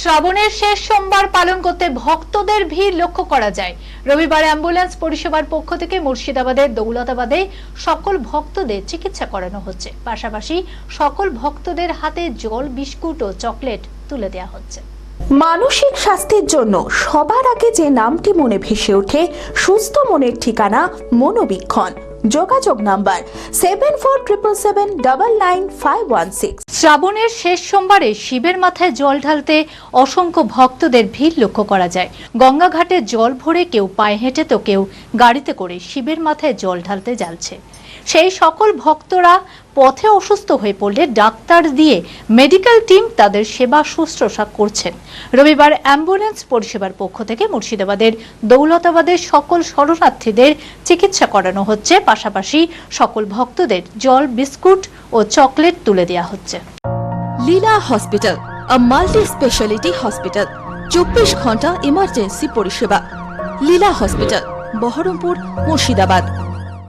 শ্রাবণের শেষ সোমবার পালন করতে ভক্তদের ভিড় লক্ষ্য করা যায়। রবিবার অ্যাম্বুলেন্স পরিষেবার পক্ষ থেকে মুর্শিদাবাদের দৌলতাবাদে সকল ভক্তদের চিকিৎসা করানো হচ্ছে। পাশাপাশি সকল ভক্তদের হাতে জল, বিস্কুট ও চকলেট তুলে দেওয়া হচ্ছে। মানসিক স্বাস্থ্যের জন্য সবার আগে যে নামটি মনে ভেসে ওঠে, সুস্থ মনের ঠিকানা মনোবীক্ষণ। যোগাযোগ number seven four triple seven double nine five one six শ্রাবণের শেষ সোমবারে শিবের মাথায় জল ঢালতে অসংখ্য ভক্তদের ভিড় লক্ষ্য করা যায়। গঙ্গাঘাটে জল ভরে কেউ পায়ে হেঁটে তো কেউ গাড়িতে করে শিবের মাথায় জল ঢালতে যাচ্ছে। সেই সকল ভক্তরা পথে অসুস্থ হয়ে পড়লে ডাক্তার দিয়ে মেডিকেল টিম তাদের সেবা শুশ্রূষা করছেন। রবিবার অ্যাম্বুলেন্স পরিষেবার পক্ষ থেকে মুর্শিদাবাদের দৌলতাবাদের সকল শরণার্থীদের চিকিৎসা করানো হচ্ছে। পাশাপাশি সকল ভক্তদের জল, বিস্কুট ও চকলেট তুলে দেওয়া হচ্ছে। Leela hospital multi speciality hospital, চব্বিশ ঘণ্টা ইমার্জেন্সি পরিষেবা। লীলা হসপিটাল, বহরমপুর, মুর্শিদাবাদ।